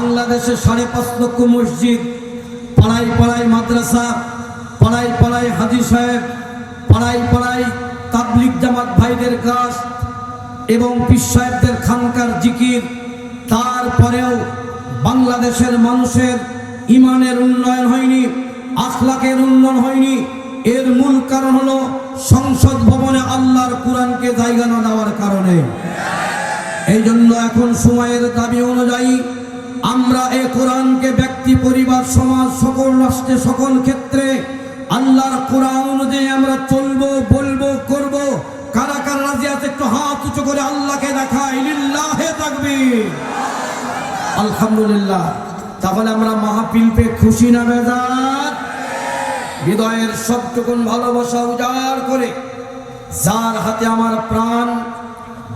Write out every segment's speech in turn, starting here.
বাংলাদেশে সাড়ে পাঁচ লক্ষ মসজিদ। পাড়ায় পাড়ায় মাদ্রাসা, পাড়ায় পাড়ায় হাজি সাহেব, পাড়ায় পাড়ায় তাবলিক জামাত ভাইদের কাজ এবং পীর সাহেবদের খানকার জিকির। তারপরেও বাংলাদেশের মানুষের ইমানের উন্নয়ন হয়নি, আখলাকের উন্নয়ন হয়নি। এর মূল কারণ হলো সংসদ ভবনে আল্লাহর কোরআনকে জায়গা না দেওয়ার কারণে। এই জন্য এখন সময়ের দাবি অনুযায়ী আমরা এ কোরআনকে ব্যক্তি, পরিবার, সমাজ, সকল রাষ্ট্রে, সকল ক্ষেত্রে আল্লাহর কোরআন অনুযায়ী আমরা চলবো, বলব, করব। কারা কারা রাজি আছে একটু হাত উঁচু করে আল্লাহকে দেখাই। তাকবীর। আলহামদুলিল্লাহ। তাহলে আমরা মাহফিল পে খুশি না বেজার? হৃদয়ের সবটুকুন ভালোবাসা উজাড় করে যার হাতে আমার প্রাণ,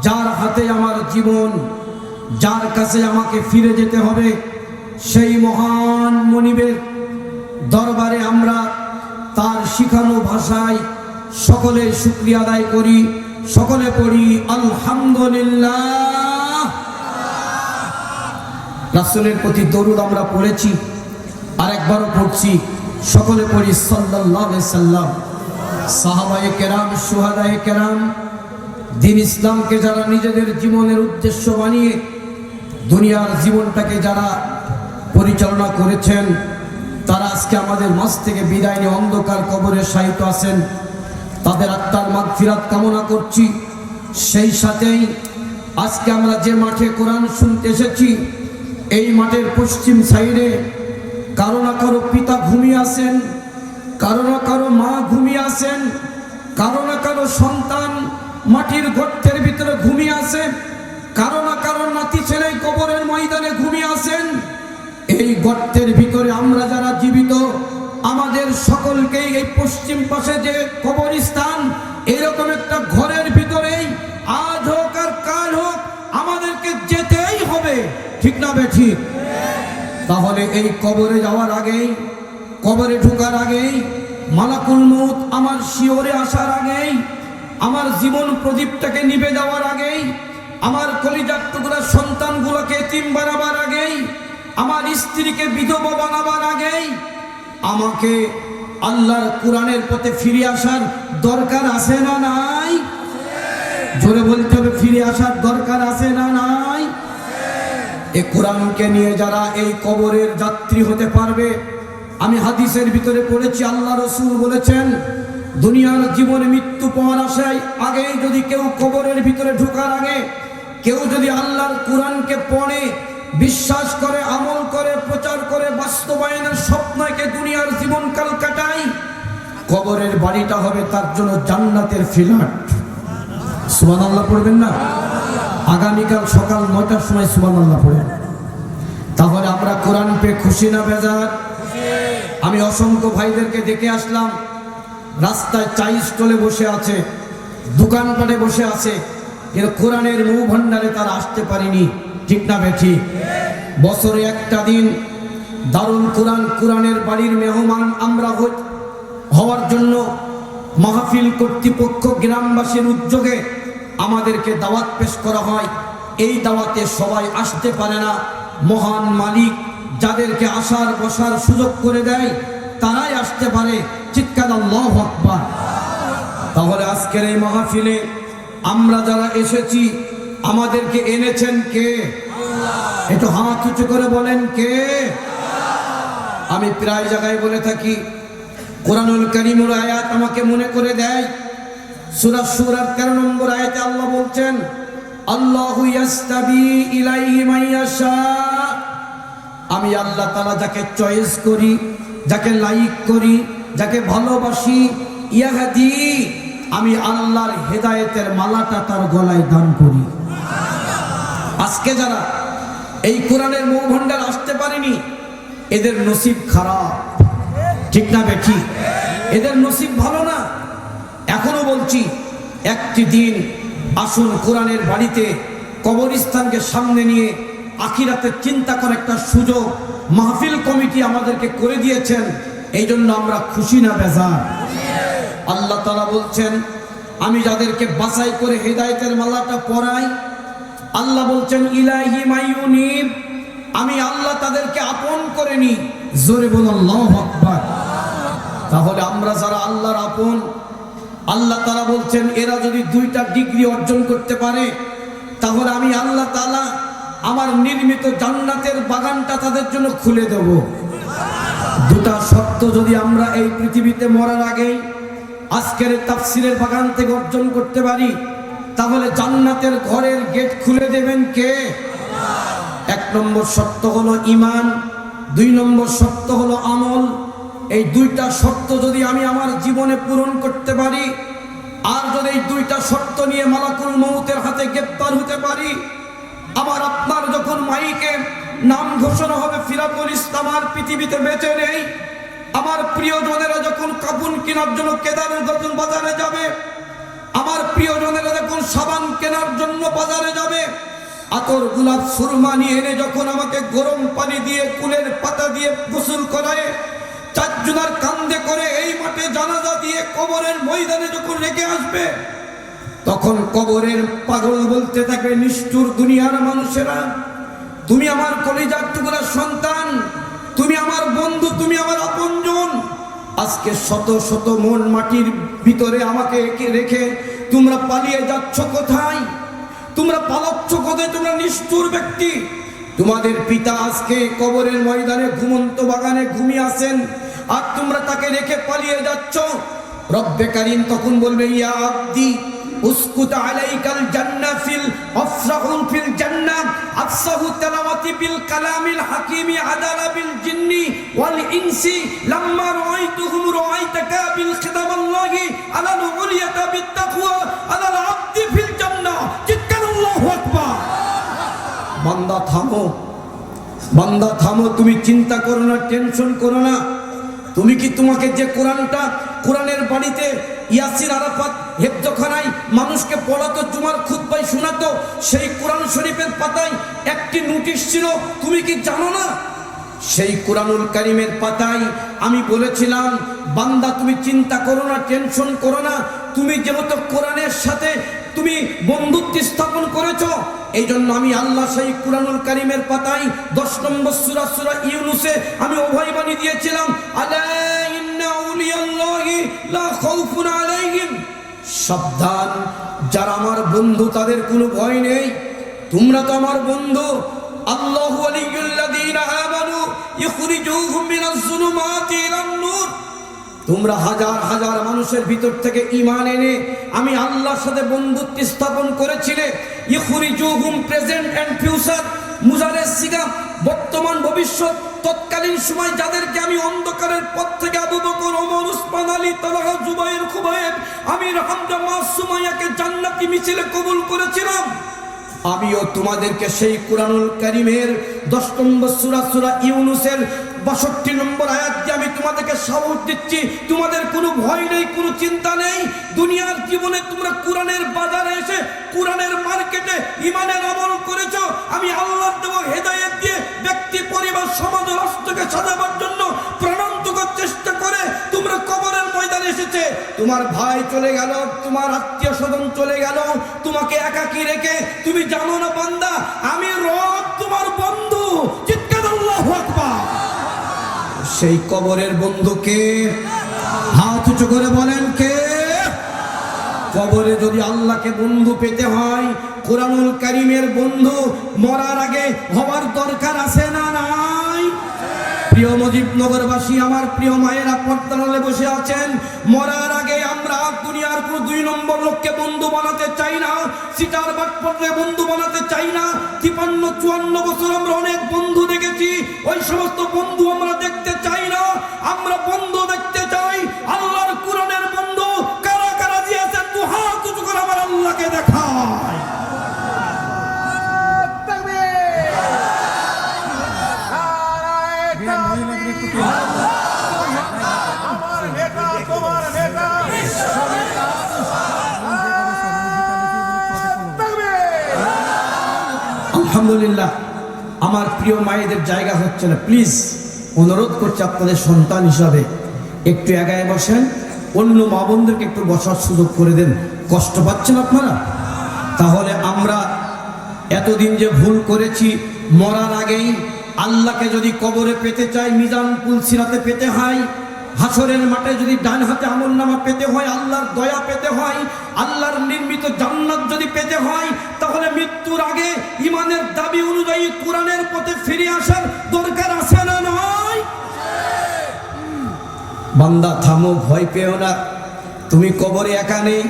যার হাতে আমার জীবন যার কাছে আমাকে ফিরে যেতে হবে, সেই মহান মনিবের দরবারে আমরা তার শিখানো ভাষায় সকলে শুক্রিয়া আদায় করি, সকলে পড়ি, আলহামদুলিল্লাহ। রাসূলের প্রতি দরুদ আমরা পড়েছি আর একবারও পড়ছি, সকলে পড়ি আলাইহি সাল্লাম। সাহাবায়ে কেরাম সুহাদায়ে কেরাম, দিন ইসলামকে যারা নিজেদের জীবনের উদ্দেশ্য বানিয়ে দুনিয়ার জীবনটাকে যারা পরিচালনা করেছেন, তারা আজকে আমাদের মাঝ থেকে বিদায় নিয়ে অন্ধকার কবরে শায়িত আছেন। তাদের আত্মার মাগফিরাত কামনা করছি। সেই সাথেই আজকে আমরা যে মাঠে কোরআন শুনতে এসেছি, এই মাঠের পশ্চিম সাইডে কারও না কারও পিতা ঘুমিয়ে আছেন, কারও না কারও মা ঘুমিয়ে আছেন, কারও না কারও সন্তান মাটির গর্তের ভিতরে ঘুমিয়ে আছে। কারও না কারও নাতি ছেলে কবরের ময়দানে ঘুমিয়ে আছেন। এই গর্তের ভিতরে আমরা যারা জীবিত, আমাদের সকলকেই এই পশ্চিম পাশে যে কবরস্থান, এরকম একটা ঘরের ভিতরেই আজ হোক আর কাল হোক আমাদেরকে যেতেই হবে। ঠিক না বে ঠিক? তাহলে এই কবরে যাওয়ার আগেই, কবরে ঢোকার আগেই, মালাকুল মৌত আমার শিওরে আসার আগেই, আমার জীবন প্রদীপটাকে নিভে যাওয়ার আগেই আমার কলিজার টুকরা সন্তানগুলোকে এতিম বানাবার আগেই, আমার স্ত্রীকে বিধবা বানাবার আগেই আমাকে আল্লাহর কোরআনের পথে ফিরে আসার দরকার আছে না নাই? জোরে বলতে হবে, ফিরে আসার দরকার আছে না নাই? এ কোরআনকে নিয়ে যারা এই কবরের যাত্রী হতে পারবে, আমি হাদিসের ভিতরে পড়েছি, আল্লাহ রসুল বলেছেন, দুনিয়ার জীবনে মৃত্যু পাওয়ার আশায় আগেই যদি কেউ কবরের ভিতরে ঢোকার আগে কেউ যদি আল্লাহর কোরআনকে পড়ে, বিশ্বাস করে, আমল করে, প্রচার করে, বাস্তবায়নের স্বপ্নকে দুনিয়ার জীবনকাল কাটায়, কবরের বাড়িটা হবে তার জন্য জান্নাতের ফ্ল্যাট। সুবান আল্লাহ পড়বেন না? আগামীকাল সকাল নয়টার সময় সুবান আল্লাহ পড়েন। তাহলে আমরা কোরআন পেয়ে খুশি না বেজার? আমি অসংখ্য ভাইদেরকে দেখে আসলাম, রাস্তায় চাই স্টলে বসে আছে, দোকানপাটে বসে আছে এর কোরআনের মৌ ভান্ডারে তারা আসতে পারিনি। ঠিক না বেঠি? বছরে একটা দিন দারুল কোরআন কোরআনের বাড়ির মেহমান আমরা হওয়ার জন্য মাহফিল কর্তৃপক্ষ গ্রামবাসীর উদ্যোগে আমাদেরকে দাওয়াত পেশ করা হয়। এই দাওয়াতে সবাই আসতে পারে না। মহান মালিক যাদেরকে আসার বসার সুযোগ করে দেয়, তারাই আসতে পারে। চিৎকার তাহলে আজকের এই মাহফিলে আমরা যারা এসেছি, আমাদেরকে এনেছেন কে? একটু হাত উঁচু করে বলেন কে? আমি প্রায় জায়গায় বলে থাকি, কোরআনুল করিমুল আয়াত আমাকে মনে করে দেয়। সূরা সূরার 13 নম্বর আয়াতে আল্লাহ বলছেন, আল্লাহু আমি আল্লাহ তাআলা যাকে চয়েস করি, যাকে লাইক করি, যাকে ভালোবাসি, ইয়াহাদি। আমি আল্লাহর হেদায়েতের মালাটা তার গলায় দান করি। আজকে যারা এই কোরআনের মৌ ভান্ডার আসতে পারেনি, এদের নসিব খারাপ। ঠিক না বেঠি এদের নসিব ভালো না? এখনও বলছি, একটি দিন আসুন কোরআনের বাড়িতে কবরস্থানকে সামনে নিয়ে আখিরাতের চিন্তা করার একটা সুযোগ, মাহফিল কমিটি আমাদেরকে করে দিয়েছেন। এই জন্য আমরা খুশি না, বেজার। আল্লাহ তালা বলছেন, আমি যাদেরকে বাছাই করে হেদায়েতের মালাটা পরাই, আল্লাহ বলছেন, ইলাহি মাইউনিব আমি আল্লাহ তাদেরকে আপন করে নি জোরে বল আল্লাহ আকবার তাহলে আমরা যারা আল্লাহর আপন, আল্লাহ তারা বলছেন, এরা যদি দুইটা ডিগ্রি অর্জন করতে পারে, তাহলে আমি আল্লাহ তালা আমার নির্মিত জান্নাতের বাগানটা তাদের জন্য খুলে দেব। দুটা শর্ত যদি আমরা এই পৃথিবীতে মরার আগেই আজকের তাফসিরের বাগান থেকে অর্জন করতে পারি, তাহলে জান্নাতের ঘরের গেট খুলে দেবেন কে? এক নম্বর শর্ত হলো ইমান দুই নম্বর শর্ত হলো আমল। এই দুইটা শর্ত যদি আমি আমার জীবনে পূরণ করতে পারি, আর যদি এই দুইটা শর্ত নিয়ে মালাকুল মৌতের হাতে গ্রেপ্তার হতে পারি, আবার আপনার যখন মাইকে নাম ঘোষণা হবে, ফিরাতুল ইসলাম আর পৃথিবীতে বেঁচে নেই আমার প্রিয়জনেরা যখন কাপুন কেনার জন্য কেদারের যখন বাজারে যাবে, আমার প্রিয়জনেরা যখন সাবান কেনার জন্য বাজারে যাবে, আতর গোলাপ সুরমা নিয়ে এনে যখন আমাকে গরম পানি দিয়ে কুলের পাতা দিয়ে গোসল করায়, চারজনার কান্দে করে এই মাঠে জানাজা দিয়ে কবরের ময়দানে যখন রেখে আসবে, তখন কবরের পাগল বলতে থাকে, নিষ্ঠুর দুনিয়ার মানুষেরা, তুমি আমার কলিজার টুকরা সন্তান তুমি আমার বন্ধু, তুমি আমার আপনজন। আজকে শত শত মন মাটির ভিতরে আমাকে একে রেখে তোমরা পালিয়ে যাচ্ছ কোথায়? তোমরা পালাচ্ছ কোথায়? তোমরা নিষ্ঠুর ব্যক্তি। তোমাদের পিতা আজকে কবরের ময়দানে ঘুমন্ত বাগানে ঘুমিয়ে আসেন আর তোমরা তাকে রেখে পালিয়ে যাচ্ছ। রব্বে কারিম তখন বলবে, ইয়া আব্দি উসকুত আলাইকাল জান্নাহ ফিল আফসাহুল ফিল জান্নাহ আফসাহু তালাওয়াতি বিল কালামিল হাকিমি আদালা বিল জিন্নি ওয়াল ইনসি লাম্মা রাআইতুহুম রাআইতাকা বিল খিদামাল্লাহি আলাল উলিয়াতা বিত তাকওয়া আলাল আব্দি ফিল জান্নাহ চিৎকার আল্লাহু আকবার বান্দা থামো। বান্দা থামো, তুমি চিন্তা করো না, টেনশন করো না। তুমি কি তোমাকে যে কোরআনটা কোরআনের বাড়িতে ইয়াসির আরাফাত হেফজখানায় মানুষকে পড়াতো জুমার খুতবাই শোনাতো, সেই কোরআন শরীফের পাতায় একটি নোটিশ ছিল, তুমি কি জানো না? সেই কোরআনুল কারিমের পাতায় আমি বলেছিলাম, বান্দা তুমি চিন্তা করো না, টেনশন করো না, তুমি যেহেতু কোরআনের সাথে তুমি বন্ধুত্ব স্থাপন করেছ। এই জন্য আমি আল্লাহ সেই কুরআনুল কারিমের পাতায় দশ নম্বর সুরা সুরা ইউনুসে আমি অভয় দিয়েছিলাম সাবধান, যারা আমার বন্ধু তাদের কোনো ভয় নেই। তোমরা তো আমার বন্ধু। আল্লাহু ওয়ালিয়ুল্লাযীনা আমানু ইখরিজুহুম মিনাজ যুলুমাতি ইলান নূর তোমরা হাজার হাজার মানুষের ভিতর থেকে ইমান এনে আমি আল্লাহর সাথে বন্ধুত্ব স্থাপন করেছিলে। ইখরিজুহুম প্রেজেন্ট এন্ড ফিউচার। মুজারের সিগা, বর্তমান ভবিষ্যৎ, তৎকালীন সময় যাদেরকে আমি অন্ধকারের পথ থেকে আবু বকর, ওমর, উসমান, আলী, তালহা, জুবাইর, খুবাইব, আমির, হামজা মাসুমাইয়াকে জান্নাতি মিছিলে কবুল করেছিলাম। আমিও তোমাদেরকে সেই কোরআনুল কারিমের দশ নম্বর সুরা সুরা ইউনুসের বাষট্টি নম্বর আয়াত দিয়ে আমি তোমাদেরকে সাহস দিচ্ছি। তোমাদের কোনো ভয় নেই, কোনো চিন্তা নেই। দুনিয়ার জীবনে তোমরা কোরআনের বাজারে এসে, কোরআনের মার্কেটে ইমানের আমল করেছ। আমি আল্লাহ দেব হেদায়েত দিয়ে ব্যক্তি, পরিবার, সমাজ রাষ্ট্রকে সাজাবার জন্য প্রাণান্তকর চেষ্টা করে তোমরা কবরের ময়দানে এসেছে। তোমার ভাই চলে গেল, তোমার আত্মীয় স্বজন চলে গেল, তোমাকে একাকি রেখে তুমি জানো না বান্দা, আমি রব তোমার বন্ধু। চিৎকার আল্লাহু আকবার। সেই কবরের বন্ধুকে হাত উঁচু করে বলেন কে? কবরে যদি আল্লাহকে বন্ধু পেতে হয়, কোরআনুল কারিমের বন্ধু মরার আগে হবার দরকার আছে না নাই? প্রিয় মুজিবনগরবাসী, আমার প্রিয় মায়েরা পর্দালে বসে আছেন। মরার আগে আমরা দুনিয়ার কোন দুই নম্বর লোককে বন্ধু বানাতে চাই না, সিটার বাটপটে বন্ধু বানাতে চাই না। তিপান্ন, চুয়ান্ন বছর আমরা অনেক বন্ধু দেখেছি, ওই সমস্ত বন্ধু আমরা দেখতে চাই না। আমরা বন্ধু আলহামদুলিল্লাহ, আমার প্রিয় মায়েদের জায়গা হচ্ছে না। প্লিজ, অনুরোধ করছি আপনাদের সন্তান হিসাবে একটু এগায় বসেন, অন্য মা বোনদেরকে একটু বসার সুযোগ করে দেন। কষ্ট পাচ্ছেন আপনারা? তাহলে আমরা এতদিন যে ভুল করেছি, মরার আগেই আল্লাহকে যদি কবরে পেতে চাই, মিজান পুলসিরাতে পেতে হয় হাসরের মাঠে যদি ডান হাতে আমল নামা পেতে হয়, আল্লাহর দয়া পেতে হয়, আল্লাহর নির্মিত জান্নাত যদি পেতে হয়, তাহলে মৃত্যুর আগে ইমানের দাবি অনুযায়ী কোরআনের পথে ফিরে আসার দরকার আছে না নয় বান্দা, থামো, ভয় পেও না। তুমি কবরে একা নেই।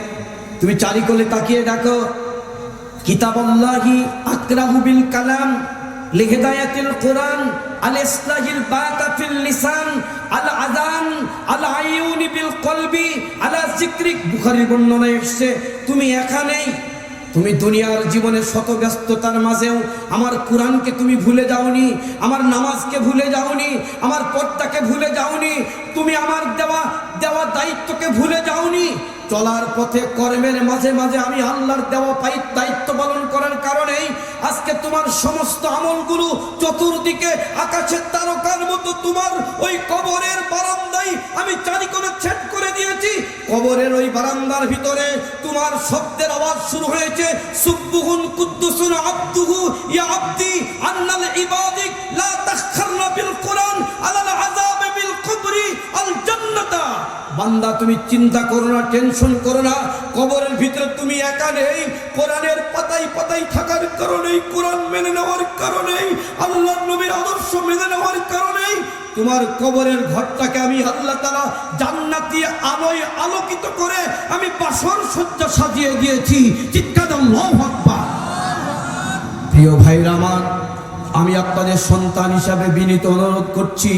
তুমি চারিকোলে তাকিয়ে দেখো। কিতাব আল্লাহি আকরাহু বিল কালাম। লিহিদায়াতিল কোরআন আল ইসলাহিল বাতাফিল লিসান আল আযান আল আইউনি বিল কলবি আলা যিকরিক বুখারীর বর্ণনায় এসেছে, তুমি একা নেই তুমি দুনিয়ার জীবনে শত ব্যস্ততার মাঝেও আমার কোরআনকে তুমি ভুলে যাওনি, আমার নামাজকে ভুলে যাওনি, আমার পথটাকে ভুলে যাওনি, তুমি আমার দেওয়া দেওয়া দায়িত্বকে ভুলে যাওনি চলার পথে কর্মের মাঝে মাঝে আমি আল্লাহর দেওয়া পাই দায়িত্ব পালন করার কারণেই আজকে তোমার সমস্ত আমলগুলো চতুর্দিকে আকাশের তারকার মতো তোমার ওই কবরের বারান্দায় আমি চারিকোণে ছেদ করে দিয়েছি। কবরের ওই বারান্দার ভিতরে তোমার শব্দের আওয়াজ শুরু হয়েছে, সুব্বুহুন কুদ্দুসুন আব্দুহু ইয়া আব্দি আন্নাল ইবাদিক লা তাখখারনা বান্দা, তুমি চিন্তা করো না, টেনশন করো না। কবরের ভিতরে তুমি একা নেই। কোরআনের পাতায় পাতায় থাকার কারণেই, কোরআন মেনে নেওয়ার কারণেই আল্লাহ নবীর আদর্শ মেনে নেওয়ার কারণেই তোমার কবরের ঘরটাকে আমি আল্লাহ তারা জান্নাতি আলোয় আলোকিত করে আমি বাসর সজ্জা সাজিয়ে দিয়েছি। চিৎকার প্রিয় ভাইরা আমার, আমি আপনাদের সন্তান হিসাবে বিনীত অনুরোধ করছি,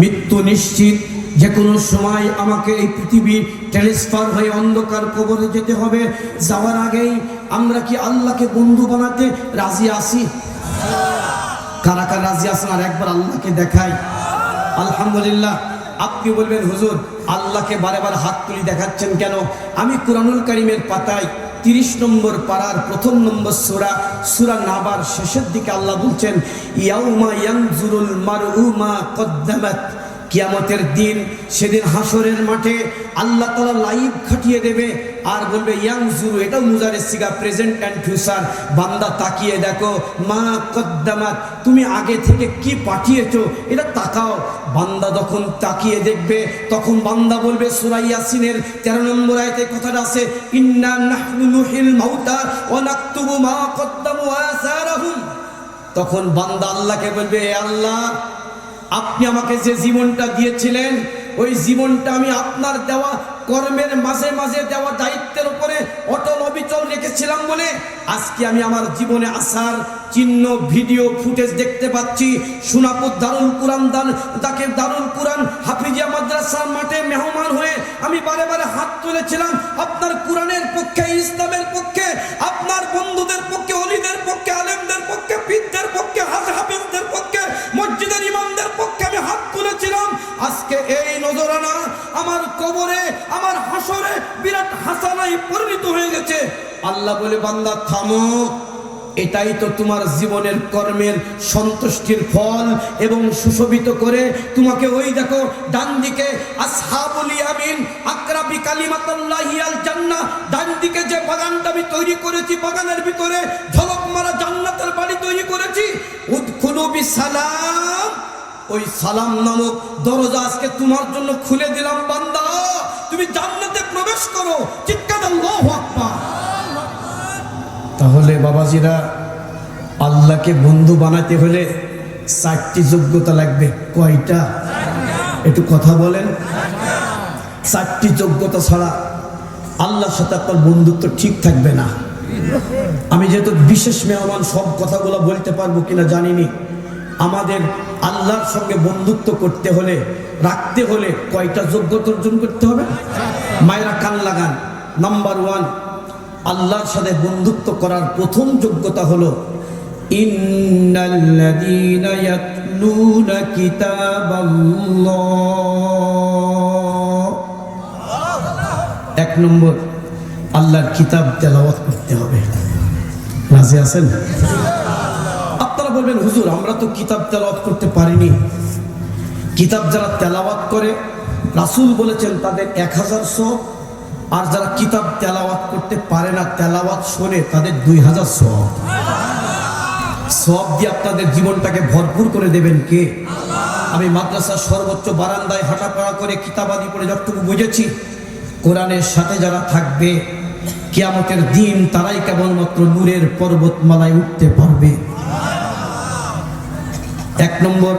মৃত্যু নিশ্চিত। যে কোনো সময় আমাকে এই পৃথিবী ট্রান্সফার হয়ে অন্ধকার কবরে যেতে হবে। যাওয়ার আগেই আমরা কি আল্লাহকে বন্ধু বানাতে রাজি আছি? কারা কারা রাজি আছেন? আর একবার আল্লাহকে দেখাই। আলহামদুলিল্লাহ, আপনি বলবেন, হুজুর, আল্লাহকে বারে বার হাত তুলি দেখাচ্ছেন কেন? আমি কুরআনুল কারিমের পাতায় তিরিশ নম্বর পাড়ার প্রথম নম্বর সুরা সুরা নাবার শেষের দিকে আল্লাহ বলছেন, ইয়াউমা ইয়ানজুরুল মারউমা কদ্দামাত। কিয়ামতের দিন, সেদিন হাসরের মাঠে আল্লাহ তালা লাইভ খাটিয়ে দেবে আর বলবে, ইয়াং জুরু, এটাও মুজারের সিগা, প্রেজেন্ট অ্যান্ড ফিউচার। বান্দা তাকিয়ে দেখো, মা কদ্দামাত, তুমি আগে থেকে কি পাঠিয়েছ? এটা তাকাও। বান্দা যখন তাকিয়ে দেখবে, তখন বান্দা বলবে সুরাই ইয়াসিনের তেরো নম্বর আয়তে কথাটা আছে, ইন্না নুহিল মাউতা ওয়া নাকতুবু মা কদ্দামু আসারাহুম। তখন বান্দা আল্লাহকে বলবে, "এ আল্লাহ আপনি আমাকে যে জীবনটা দিয়েছিলেন, ওই জীবনটা আমি আপনার দেওয়া কর্মের মাঝে মাঝে দেওয়া দায়িত্বের উপরে অটল অবিচল রেখেছিলাম বলে আজকে আমি আমার জীবনে আসার চিহ্ন, ভিডিও, ফুটেজ দেখতে পাচ্ছি। সোনাপুর দারুল কুরআন দান, তাকে দারুল কুরআন হাফিজিয়া মাদ্রাসার মাঠে মেহমান হয়ে আমি বারে বারে হাত তুলেছিলাম। আপনার কোরআনের পক্ষে, ইসলামের পক্ষে, আপনার বন্ধুদের পক্ষে, অলিদের পক্ষে, আলেমদের আমার কবরে, আমার হাসরে বিরাট হাসানায় পরিণত হয়ে গেছে। আল্লাহ বলে, বান্দা, থামো। এটাই তো তোমার জীবনের কর্মের সন্তুষ্টির ফল এবং সুশোভিত করে তোমাকে ওই দেখো ডান দিকে আসহাবুল ইয়ামিন, আকরাবি কালিমাতুল্লাহি আল জান্নাহ ডান দিকে যে বাগানটা আমি তৈরি করেছি, বাগানের ভিতরে ঝলক মারা জান্নাতের বাড়ি তৈরি করেছি, উদখুলু বিসালাম। ওই সালাম নামক দরজা আজকে তোমার জন্য খুলে দিলাম, বান্দা। তুমি জান্নাতে প্রবেশ করো। তাহলে বাবাজিরা, আল্লাহকে বন্ধু বানাতে হলে চারটি যোগ্যতা লাগবে। কয়টা? একটু কথা বলেন। চারটি যোগ্যতা ছাড়া আল্লাহর সাথে আপনার বন্ধুত্ব ঠিক থাকবে না। আমি যেহেতু বিশেষ মেহমান, সব কথাগুলো বলতে পারব কিনা জানিনি। আমাদের আল্লাহর সঙ্গে বন্ধুত্ব করতে হলে, রাখতে হলে কয়টা যোগ্যতা অর্জন করতে হবে? মায়েরা কান লাগান। নাম্বার ওয়ান আল্লাহর সাথে বন্ধুত্ব করার প্রথম যোগ্যতা হলো এক নম্বর, আল্লাহর কিতাব তেলাওয়াত করতে হবে। রাজি আছেন? বলবেন, হুজুর, আমরা তো কিতাব তেলাওয়াত করতে পারিনি। কিতাব যারা তেলাওয়াত করে, রাসুল বলেছেন, তাদের এক হাজার সব। আর যারা কিতাব তেলাওয়াত করতে পারে না, তেলাওয়াত শোনে, তাদের দুই হাজার সব। সব দিয়ে আপনাদের জীবনটাকে ভরপুর করে দেবেন কে? আমি মাদ্রাসার সর্বোচ্চ বারান্দায় হাঁটাপড়া করে কিতাবাদি পড়ে যতটুকু বুঝেছি, কোরআনের সাথে যারা থাকবে, কিয়ামতের দিন তারাই কেবলমাত্র নূরের পর্বতমালায় উঠতে পারবে। এক নম্বর,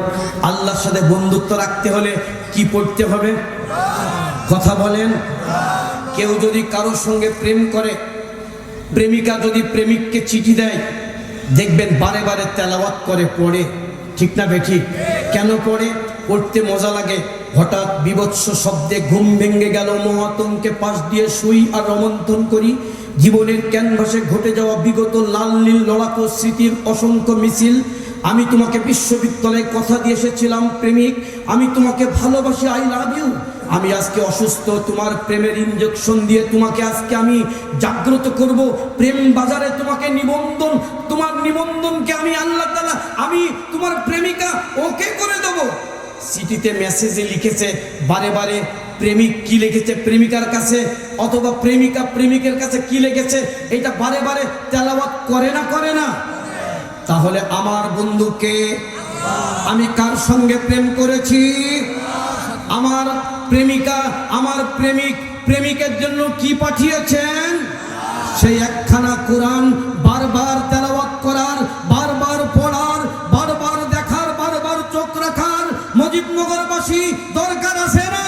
আল্লাহর সাথে বন্ধুত্ব রাখতে হলে কি পড়তে হবে? কথা বলেন। কেউ যদি কারোর সঙ্গে প্রেম করে, প্রেমিকা যদি প্রেমিককে চিঠি দেয়, দেখবেন বারে বারে তেলাওয়াত করে, পড়ে। ঠিক না বেঠি কেন পড়ে? পড়তে মজা লাগে। হঠাৎ বিভৎস শব্দে ঘুম ভেঙে গেল, মহাতঙ্কে পাশ দিয়ে শুই আর রমন্থন করি। জীবনের ক্যানভাসে ঘটে যাওয়া বিগত লাল নীল লড়াকু স্মৃতির অসংখ্য মিছিল আমি তোমাকে বিশ্ববিদ্যালয়ে কথা দিয়ে এসেছিলাম, প্রেমিক। আমি তোমাকে ভালোবাসি আই লাভ ইউ আমি আজকে অসুস্থ, তোমার প্রেমের ইঞ্জেকশন দিয়ে তোমাকে আজকে আমি জাগ্রত করব। প্রেম বাজারে তোমাকে নিবন্ধন, তোমার নিবন্ধনকে আমি আল্লাহ তাআলা, আমি তোমার প্রেমিকা, ওকে করে দেব। সিটিতে মেসেজে লিখেছে, বারে বারে, প্রেমিক কি লিখেছে প্রেমিকার কাছে, অথবা প্রেমিকা প্রেমিকের কাছে কি লিখেছে এটা বারে বারে তেলাওয়াত করে না করে না। তাহলে আমার বন্ধুকে আমি কার সঙ্গে প্রেম করেছি? আমার প্রেমিকা, আমার প্রেমিক, প্রেমিকের জন্য কি পাঠিয়েছেন? সেই একখানা কোরআন বারবার তেলাওয়াত করার, বারবার পড়ার, বারবার দেখার, বারবার চোখ রাখার মুজিবনগরবাসী দরকার আছে না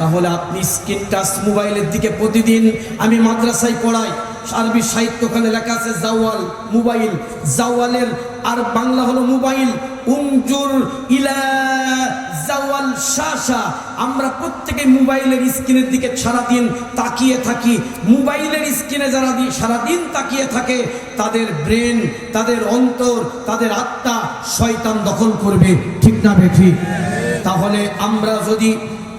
তাহলে আপনি স্ক্রিন টাচ মোবাইলের দিকে প্রতিদিন আমি মাদ্রাসায় পড়াই। আরবি সাহিত্য ওখানে লেখা আছে জাওয়াল, মোবাইল। জাওয়ালের আর বাংলা হলো মোবাইল। উমজুর ইলা জাওয়াল শাসা আমরা প্রত্যেকে মোবাইলের স্ক্রিনের দিকে সারাদিন তাকিয়ে থাকি। মোবাইলের স্ক্রিনে যারা সারাদিন তাকিয়ে থাকে, তাদের ব্রেন, তাদের অন্তর, তাদের আত্মা শয়তান দখল করবে। ঠিক না বেঠিক তাহলে আমরা যদি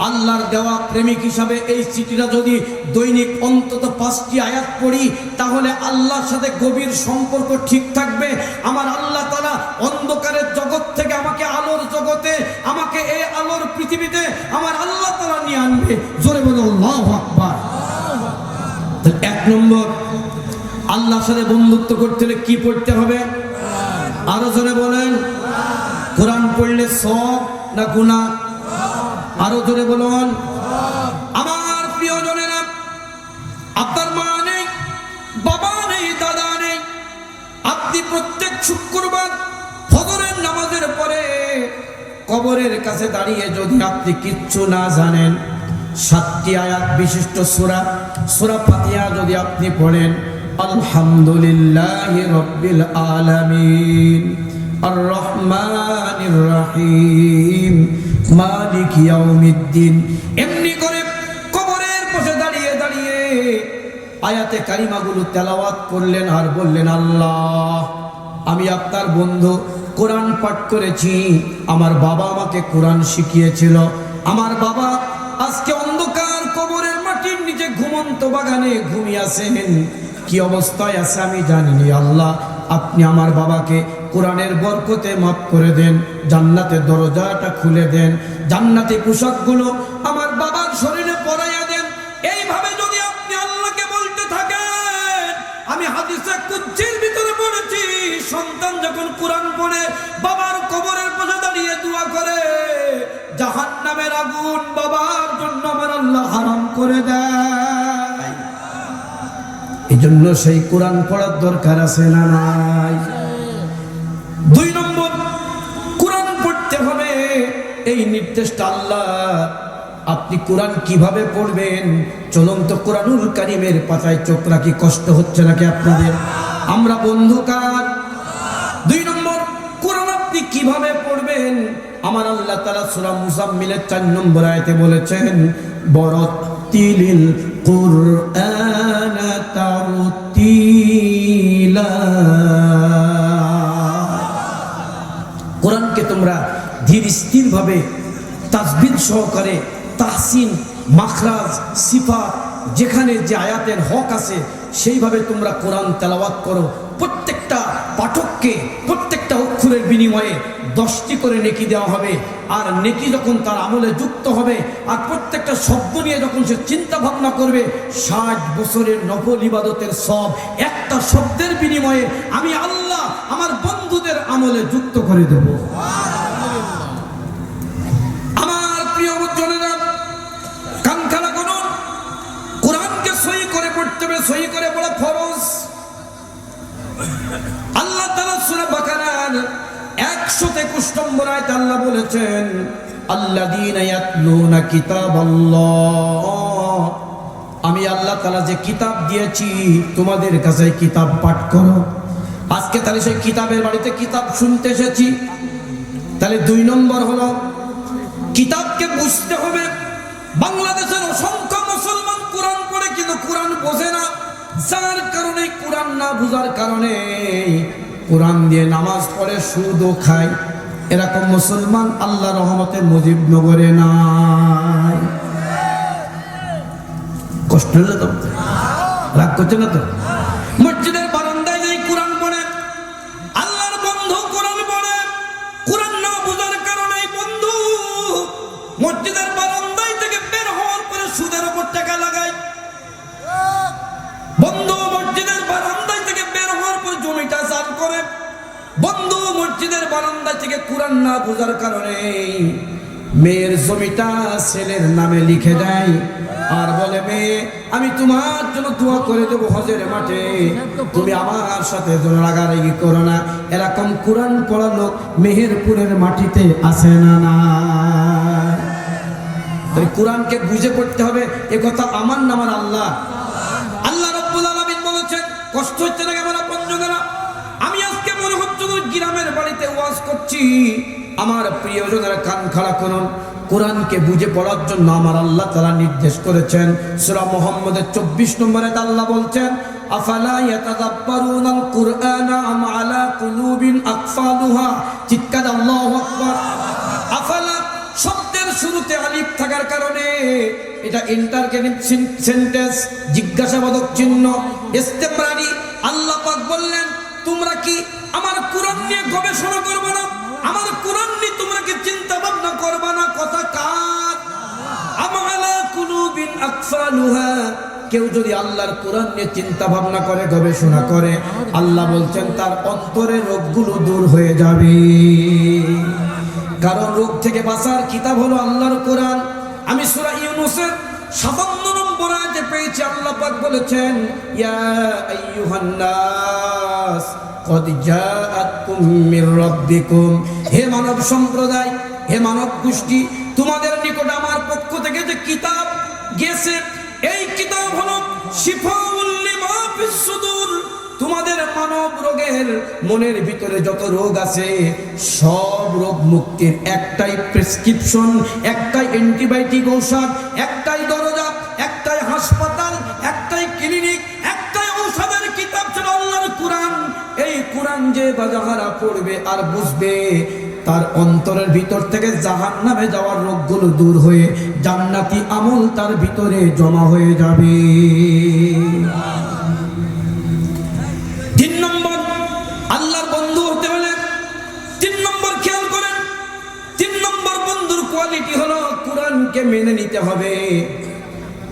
আল্লাহর দেওয়া প্রেমিক হিসাবে এই চিঠিটা যদি দৈনিক অন্তত পাঁচটি আয়াত পড়ি, তাহলে আল্লাহর সাথে গভীর সম্পর্ক ঠিক থাকবে। আমার আল্লাহ তারা অন্ধকারের জগৎ থেকে আমাকে আলোর জগতে, আমাকে এই আলোর পৃথিবীতে আমার আল্লাহ তারা নিয়ে আনবে। জোরে বলে আকবার। এক নম্বর, আল্লাহর সাথে বন্ধুত্ব করতে হলে কি পড়তে হবে? আরও জোরে বলেন, কোরআন পড়লে সব না গুনাহ? আরও জোরে বলুন। আমার প্রিয়জনেরা আপনার মা নেই, বাবা নেই, দাদা নেই। আপনি প্রত্যেক শুক্রবার ফজরের নামাজের পরে কবরের কাছে দাঁড়িয়ে যদি আপনি কিচ্ছু না জানেন, সাতটি আয়াত বিশিষ্ট সূরা সূরা ফাতিহা যদি আপনি পড়েন, আলহামদুলিল্লাহ রব্বিল আলামিন। আর রহমানির রহিম মালিক ইয়াউমিদ্দিন এমনি করে কবরের পাশে দাঁড়িয়ে দাঁড়িয়ে আয়াতে কারিমাগুলো তেলাওয়াত করলেন আর বললেন, আল্লাহ, আমি আপনার বন্ধু। কোরআন পাঠ করেছি। আমার বাবা আমাকে কোরআন শিখিয়েছিল। আমার বাবা আজকে অন্ধকার কবরের মাটির নিচে ঘুমন্ত বাগানে ঘুমিয়ে আছেন। কি অবস্থায় আছে আমি জানিনি। আল্লাহ, আপনি আমার বাবাকে কোরআনের বরকতে মাফ করে দেন জান্নাতের দরজাটা খুলে দেন, জান্নাতি পোশাকগুলো আমার বাবার শরীরে পরাইয়া দেন। এইভাবে যদি আপনি আল্লাহকে বলতে থাকেন, আমি হাদিসে কুচ্ছির ভিতরে পড়েছি, সন্তান যখন কোরআন পড়ে, বাবার কবরের পাশে দাঁড়িয়ে দোয়া করে, জাহান্নামের আগুন বাবার জন্য আমার আল্লাহ হারাম করে দেয়। এই জন্য সেই কোরআন পড়ার দরকার আছে না নাই? নির্দেশটা আল্লাহ। আপনি কোরআন কীভাবে পড়বেন? চলন্ত কোরআনুল কারিমের পাতায় চোখ রাখি, কষ্ট হচ্ছে নাকি আপনাদের? আমরা বন্ধুকার দুই নম্বর, কোরআন আপনি কীভাবে পড়বেন? আমার আল্লাহ তালা সুরা মুসাম্মিলের চার নম্বর আয়তে বলেছেন বরতিলিল কুরআন কোরআনকে তোমরা ধীর স্থির ভাবে তাজবিদ সহকারে তাহসিন, মাখরাজ সিফা যেখানে যে আয়াতের হক আছে, সেইভাবে তোমরা কোরআন তেলাওয়াত করো। প্রত্যেকটা পাঠককে, প্রত্যেকটা অক্ষরের বিনিময়ে দশটি করে নেকি দেওয়া হবে। আর নেকি যখন তার আমলে যুক্ত হবে, আর প্রত্যেকটা শব্দ নিয়ে যখন সে চিন্তা ভাবনা করবে, ষাট বছরের নকল ইবাদতের সব একটা শব্দের বিনিময়ে আমি আল্লাহ আমার বন্ধুদের আমলে যুক্ত করে দেব। করে ফরজ। আল্লাহ 123 নম্বর আয়াত আল্লাহ বলেছেন ইয়াতলুনা কিতাবাল্লাহ। আমি আল্লাহ তাআলা যে কিতাব দিয়েছি, তোমাদের কাছে কিতাব পাঠ করো। আজকে তাহলে সেই কিতাবের বাড়িতে কিতাব শুনতে এসেছি। তাহলে দুই নম্বর হলো, কিতাবকে বুঝতে হবে। বাংলাদেশের অসংখ্য কিন্তু কোরআন বোঝে না। যার কারণে কোরআন না বোঝার কারণে কোরআন দিয়ে নামাজ পড়ে সুদও খায়। এরকম মুসলমান আল্লাহ রহমতে মুজিবনগরে নাই। কষ্ট হলো তো? রাগ করছে না তো? মসজিদের বারান্দায় যেই কোরআন পড়ে, আল্লাহর বন্ধু কোরআন পড়ে। কোরআন না বোঝার কারণে বন্ধু মসজিদের মসজিদের বারান্দা থেকে কোরআন না বোঝার কারণে মেয়ের জমিটা ছেলের নামে লিখে দেয় আর বলে, মেয়ে, আমি তোমার জন্য দোয়া করে দেবো হজের মাঠে। তুমি আমার সাথে রাগারাগি করো না। এরকম কোরআন পড়া লোক মেহেরপুরের মাটিতে আসে না না? তাই কোরআনকে বুঝে পড়তে হবে, এ কথা আমার নামার আল্লাহ। আল্লাহ রব্বুল আলামিন বলেছেন, কষ্ট হচ্ছে না আমার আপনজনেরা আমি আজকে মনে হচ্ছে যে গ্রামের বাড়িতে ওয়াজ করছি। আমার প্রিয়জনেরা কান খাড়া করুন। কোরআনকে বুঝে পড়ার জন্য আমার আল্লাহ তারা নির্দেশ করেছেন। সূরা মুহাম্মদের 24 নম্বরে আল্লাহ বলছেন, আফালা শব্দের শুরুতে থাকার কারণে এটা জিজ্ঞাসাবাদক চিহ্ন ইস্তেমরারি আল্লাহ পাক বললেন তোমরা কি আমার কোরআন নিয়ে গবেষণা করবে না। আমার কোরআন নিয়ে তোমরা কি চিন্তা ভাবনা করবে না? কথা কার? আকফালুহা। কেউ যদি আল্লাহর কোরআন নিয়ে চিন্তা ভাবনা করে, গবেষণা করে, আল্লাহ বলছেন, তার অন্তরের রোগগুলো দূর হয়ে যাবে। কারণ রোগ থেকে বাঁচার কিতাব হলো আল্লাহর কোরআন। আমি সূরা ইউনূসের 57 নম্বর আয়াতে পেয়েছি, আল্লাহ পাক বলেছেন, ইয়া আইয়ুহান নাস হে মানব সম্প্রদায়, হে মানব গোষ্ঠী, তোমাদের নিকট আমার পক্ষ থেকে যে কিতাব গেছে এই কিতাব হলো তোমাদের মানব রোগের মনের ভিতরে যত রোগ আছে, সব রোগ মুক্তির একটাই প্রেসক্রিপশন, একটাই অ্যান্টিবায়োটিক ঔষধ, একটাই কোরআন যে বাজাহারা পড়বে আর বুঝবে, তার অন্তরের ভিতর থেকে জাহান নামে যাওয়ার রোগগুলো দূর হয়ে জান্নাতি আমল তার ভিতরে জমা হয়ে যাবে। তিন নম্বর বন্ধু হলে তিন নম্বর খেয়াল তিন নম্বর বন্ধুর কোয়ালিটি হলো মেনে নিতে হবে।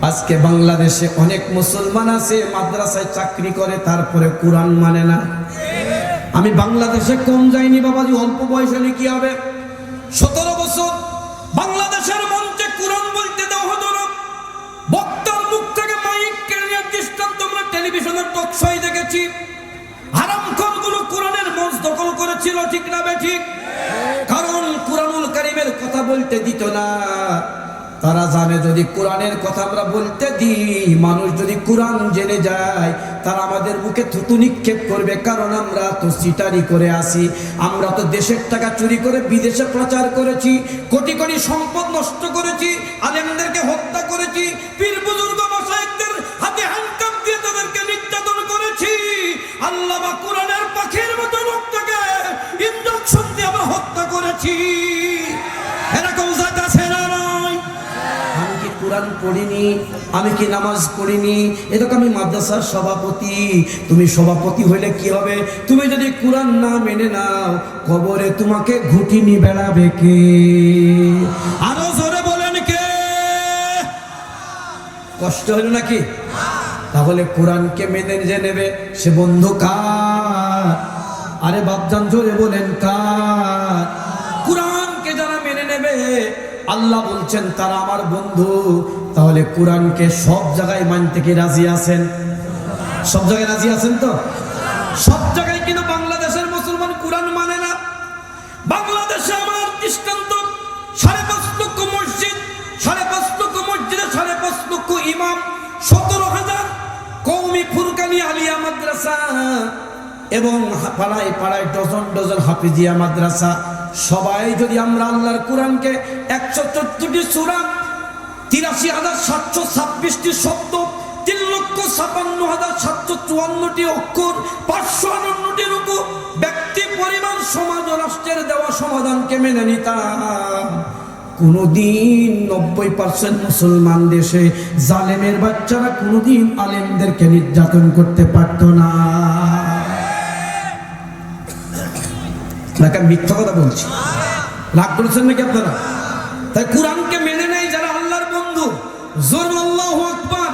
আজকে বাংলাদেশে অনেক মুসলমান আছে, মাদ্রাসায় চাকরি করে, তারপরে কোরআন মানে না। আমি বাংলাদেশে কম যাইনি বাবাজি, অল্প বয়স হলে কি হবে সতেরো বছর, বাংলাদেশের মঞ্চে কোরআন বলতে দেওয়া হতো না। বক্তার মুখ থেকে মাইক কেড়ে দৃষ্টান্ত আমরা টেলিভিশনের টকশোয় দেখেছি। হারামখোরগুলো কোরআনের মঞ্চ দখল করেছিল, ঠিক না বে ঠিক? কারণ কোরআনুল কারিমের কথা বলতে দিত না। তারা জানে যদি কোরআনের কথা আমরা বলতে দিই, মানুষ যদি কোরআন জেনে যায়, তারা আমাদের মুখে থুতু নিক্ষেপ করবে, কারণ আমরা তো সিটারি করে আসি আমরা তো দেশের টাকা চুরি করে বিদেশে প্রচার করেছি, কোটি কোটি সম্পদ নষ্ট করেছি, আলেমদেরকে হত্যা করেছি, পীর বুজুর্গ মশাইকদের হাতে হ্যান্ডকাপ দিয়ে তাদেরকে নির্যাতন করেছি। আল্লাহ বা কোরআনের পাখির মতো লোকটাকে ইঞ্জেকশন দিয়ে আমরা হত্যা করেছি। কোরআন পড়িনি, আমি কি নামাজ পড়িনি? এটাকে আমি মাদ্রাসার সভাপতি। তুমি সভাপতি হইলে কি হবে? তুমি যদি কোরআন না মেনে নাও, কবরে তোমাকে ঘুটিনি বেড়াবে কে? আরও জোরে বলেন কে? কষ্ট হলো নাকি? তাহলে কোরআনকে মেনে যে নেবে, সে বন্ধু কার? আরে বাপজান জোরে বলেন কার? কোরআনকে যারা মেনে নেবে আল্লাহ বলছেন, তারা আমার বন্ধু। তাহলে কোরআনকে সব জায়গায় মানতে কি রাজি আছেন? সব জায়গায় রাজি আছেন তো? সব জায়গায় কিন্তু বাংলাদেশের মুসলমান কোরআন মানে না। বাংলাদেশে আমার দৃষ্টান্ত, সাড়ে পাঁচ লক্ষ মসজিদ, সাড়ে পাঁচ লক্ষ মসজিদে সাড়ে পাঁচ লক্ষ ইমাম, সতেরো হাজার কৌমি ফুরকানি আলিয়া মাদ্রাসা। এবং পাড়ায় পাড়ায় ডজন ডজন হাফিজিয়া মাদ্রাসা। সবাই যদি আমরা আল্লাহর কোরআনকে একশো চোদ্দটি সুরা, তিরাশি হাজার সাতশো ছাব্বিশটি শব্দ, তিন লক্ষ ছাপান্ন হাজার সাতশো চুয়ান্নটি অক্ষর, পাঁচশো আটান্নটি রুকু, ব্যক্তি পরিমাণ সমাজ ও রাষ্ট্রের দেওয়া সমাধানকে মেনে নিতাম। কোনোদিন নব্বই পার্সেন্ট মুসলমান দেশে জালেমের বাচ্চারা কোনোদিন আলেমদেরকে নির্যাতন করতে পারত না। নাকি মিথ্যা কথা বলছি। রাগ করেছেন নাকি আপনারা? তাই কোরআনকে মেনে নেয় যারা আল্লাহর বন্ধু। জোর আল্লাহ আকবার।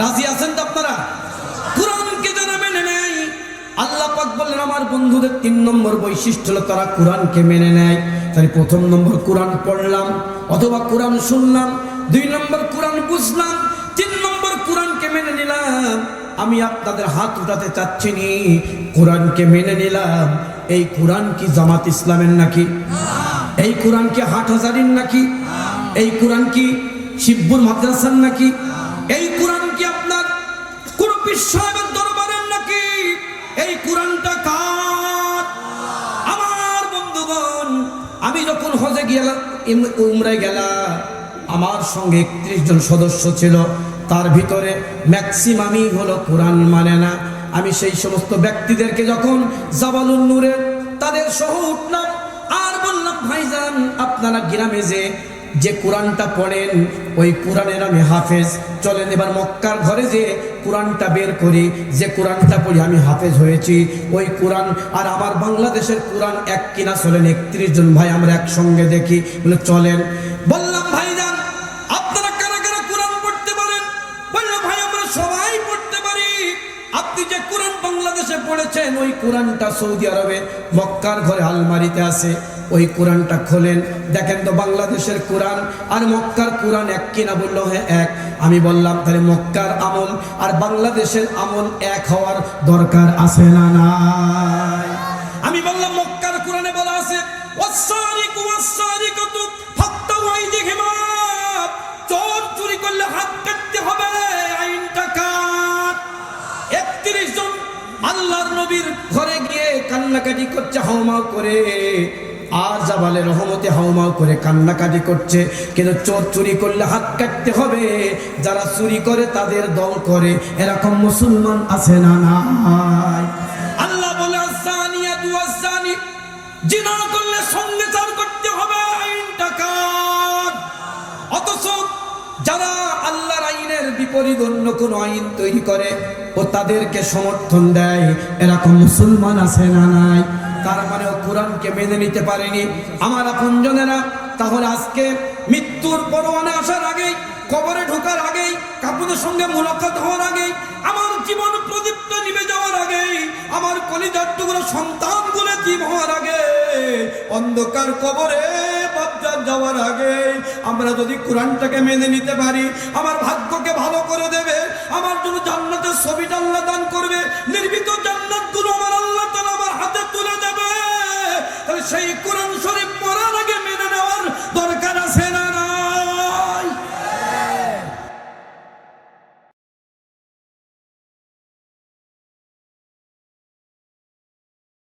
রাজি আছেন তো আপনারা? কোরআনকে যারা মেনে নেয়, আল্লাহ পাক বললেন, আমার বন্ধুদের তিন নম্বর বৈশিষ্ট্য হলো তারা কোরআনকে মেনে নেয়। তাই প্রথম নম্বর কোরআন পড়লাম, অথবা কোরআন শুনলাম, দুই নম্বর কোরআন বুঝলাম, তিন নম্বর কোরআনকে মেনে নিলাম। আমি আপনাদের হাত উঠাতে চাচ্ছি নি, কোরআনকে মেনে নিলাম। এই কোরআন কি জামাত ইসলামের নাকি? এই কোরআন কি হাট হাজারির নাকি? এই কোরআন কি শিবপুর মাদ্রাসার নাকি? এই কোরআন কি আপনার কোন সাহেবের দরবারের নাকি? এই কোরআনটা কার? আমার বন্ধুগণ, আমি যখন হজে গেলাম উমরায় গেলাম, আমার সঙ্গে একত্রিশ জন সদস্য ছিল। তার ভিতরে ম্যাক্সিমামই হলো কোরআন মানে না। আমি সেই সমস্ত ব্যক্তিদেরকে যখন জাবালুন নূরের তাদের সহ উঠলাম আর বললাম ভাইজান আপনারা গ্রামে যে যে কোরআনটা পড়েন, ওই কোরআনের আমি হাফেজ। চলেন এবার মক্কার ঘরে যে কোরআনটা বের করি, যে কোরআনটা পড়ি, আমি হাফেজ হয়েছি। ওই কোরআন, আর আমার বাংলাদেশের কোরআন এক কিনা, চলেন একত্রিশ জন ভাই আমরা একসঙ্গে দেখি। বলে, চলেন। বললাম কোরআন বাংলাদেশে পড়েছেন, ওই কোরআনটা সৌদি আরবে মক্কার ঘরে আলমারিতে আছে, ওই কোরআনটা খোলেন। দেখেন তো বাংলাদেশের কোরআন আর মক্কার কোরআন এক কিনা বলল হ্যাঁ এক। আমি বললাম, তাহলে মক্কার আমল আর বাংলাদেশের আমল এক হওয়ার দরকার আছে না নাই? আমি বললাম নবীর ঘরে গিয়ে কান্নাকাটি করছে হাউমাউ করে। আর জাবালে রহমতে হাউমাউ করে কান্নাকাটি করছে। কিন্তু চোর চুরি করলে হাত কাটতে হবে। যারা চুরি করে তাদের দল করে। এরকম মুসলমান আছে না নাই? আল্লাহ বলে আসানিয়া দুয়াসানি জিনা করলে সঙ্গে চার করতে হবে আইনটা কার অথচ যারা আল্লাহর আইনের বিপরীত অন্য কোন আইন তৈরি করে ও তাদেরকে সমর্থন দেয়। এরকম মুসলমান আছে না নাই? তার মানে ও কোরআনকে মেনে নিতে পারেনি। আমার আপনজনেরা তাহলে আজকে মৃত্যুর পরোয়ানা আসার আগেই, কবরে ঢোকার আগেই কাপুরের সঙ্গে মোলাকাত হওয়ার আগেই, আমার জীবন প্রদীপ্ত নিভে যাওয়ার আগেই, আমার কলিজার টুকরো সন্তানগুলো জীব হওয়ার আগে, অন্ধকার কবরে বাপজার যাওয়ার আগে আমরা যদি কোরআনটাকে মেনে নিতে পারি, আমার ভাগ্যকে ভালো করে দেবে, আমার জন্য জান্নাতের ছবিটা আল্লাহ দান করবে, নির্মিত জান্নাতগুলো আমার আল্লাহ আমার হাতে তুলে দেবে। তাহলে সেই কোরআন শরীফ